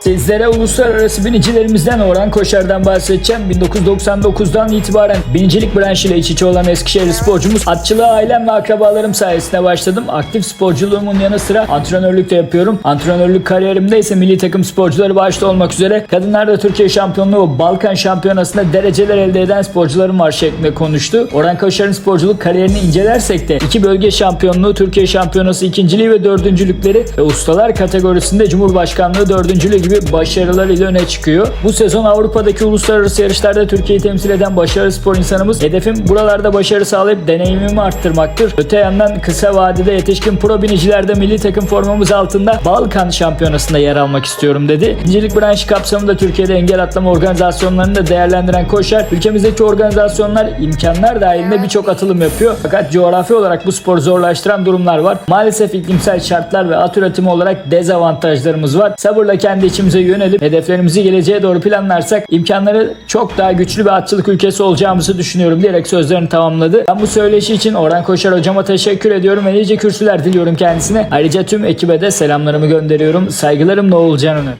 Sizlere uluslararası binicilerimizden Orhan Koşar'dan bahsedeceğim. 1999'dan itibaren binicilik branşıyla iç içe olan Eskişehir sporcumuz. Atçılığa ailem ve akrabalarım sayesinde başladım. Aktif sporculuğumun yanı sıra antrenörlük de yapıyorum. Antrenörlük kariyerimde ise milli takım sporcuları başta olmak üzere kadınlarda Türkiye şampiyonluğu Balkan şampiyonasında dereceler elde eden sporcularım var şeklinde konuştu. Orhan Koşar'ın sporculuk kariyerini incelersek de iki bölge şampiyonluğu, Türkiye şampiyonası ikinciliği ve dördüncülükleri ve ustalar kategorisinde Cumhurbaşkanlığı dördüncülüğü gibi başarılarıyla öne çıkıyor. Bu sezon Avrupa'daki uluslararası yarışlarda Türkiye'yi temsil eden başarılı spor insanımız. Hedefim buralarda başarı sağlayıp deneyimimi arttırmaktır. Öte yandan kısa vadede yetişkin pro binicilerde milli takım formamız altında Balkan şampiyonasında yer almak istiyorum dedi. Binicilik branşı kapsamında Türkiye'de engel atlama organizasyonlarını da değerlendiren Koşar, ülkemizdeki organizasyonlar imkanlar dahilinde birçok atılım yapıyor. Fakat coğrafi olarak bu sporu zorlaştıran durumlar var. Maalesef iklimsel şartlar ve at üretimi olarak dezavantajlarımız var. Sabırla kendi içimize yönelip hedeflerimizi geleceğe doğru planlarsak imkanları çok daha güçlü bir atçılık ülkesi olacağımızı düşünüyorum diyerek sözlerini tamamladı. Ben bu söyleşi için Orhan Koşar hocama teşekkür ediyorum ve nice kürsüler diliyorum kendisine. Ayrıca tüm ekibe de selamlarımı gönderiyorum. Saygılarımla Oğulcan Önür.